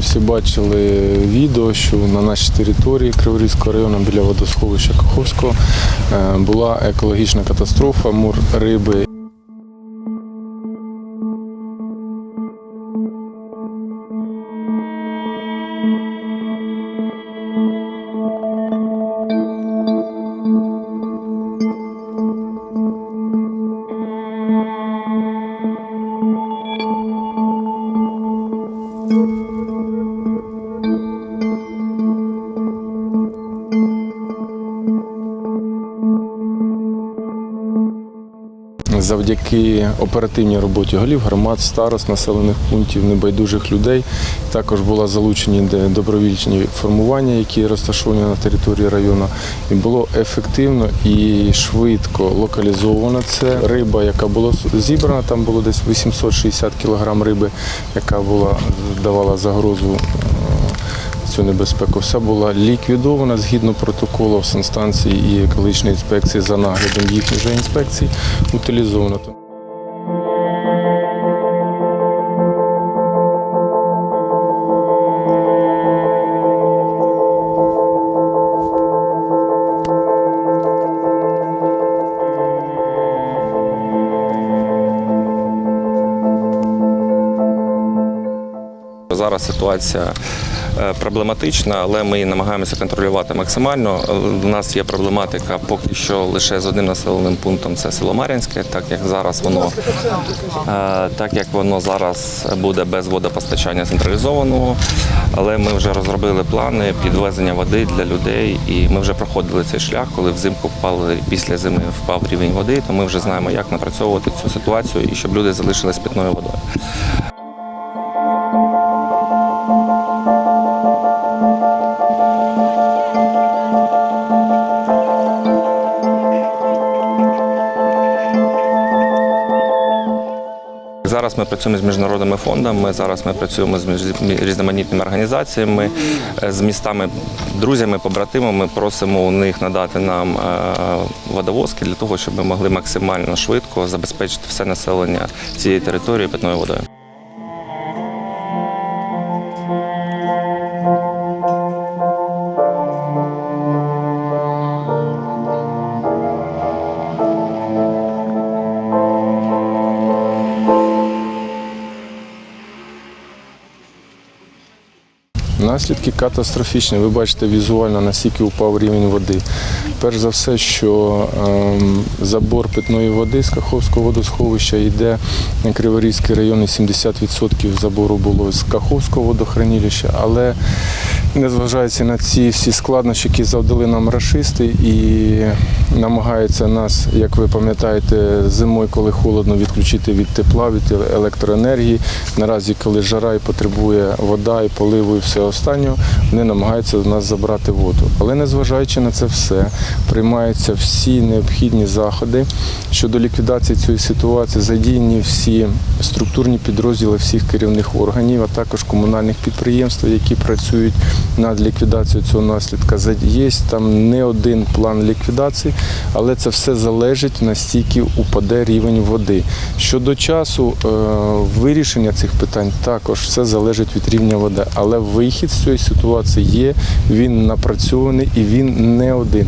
всі бачили відео, що на нашій території Криворізького району біля водосховища Каховського е, була екологічна катастрофа, мур риби. Завдяки оперативній роботі голів, громад, старост, населених пунктів, небайдужих людей також була залучені добровільні формування, які розташовані на території району. І було ефективно і швидко локалізовано це. Риба, яка була зібрана, там було десь 860 кг риби, яка була давала загрозу цю небезпеку. Все була ліквідована згідно протоколу санстанції і екологічної інспекції за наглядом їхніх же інспекцій, утилізовано. Зараз ситуація проблематична, але ми намагаємося контролювати максимально. Е, У нас є проблематика поки що лише з одним населеним пунктом це село Мар'їнське, так як зараз воно е, так як воно зараз буде без водопостачання централізованого. Але ми вже розробили плани підвезення води для людей, і ми вже проходили цей шлях, коли взимку впали після зими впав рівень води. То ми вже знаємо, як напрацьовувати цю ситуацію і щоб люди залишились питною водою. Зараз ми працюємо з міжнародними фондами. Зараз ми працюємо з різноманітними організаціями, е, з містами, друзями, побратимами. Просимо у них надати нам е, водовозки для того, щоб ми могли максимально швидко забезпечити все населення цієї території питною водою. Наслідки катастрофічні. Ви бачите візуально, наскільки упав рівень води. Перш за все, що ем, забор питної води з Каховського водосховища йде на Криворізький район, і 70% забору було з Каховського водохранилища, але незважаючи на ці всі складнощі, які завдали нам рашисти і намагаються нас, як ви пам'ятаєте, зимою, коли холодно, відключити від тепла, від електроенергії. Наразі, коли жара і потребує вода і поливу, і все останнього, вони намагаються з нас забрати воду. Але незважаючи на це все, приймаються всі необхідні заходи щодо ліквідації цієї ситуації, задіяні всі структурні підрозділи всіх керівних органів, а також комунальних підприємств, які працюють над ліквідацією цього наслідка. Є там не один план ліквідації, але це все залежить настільки упаде рівень води. Щодо часу е, вирішення цих питань також все залежить від рівня води. Але вихід з цієї ситуації є, він напрацьований і він не один.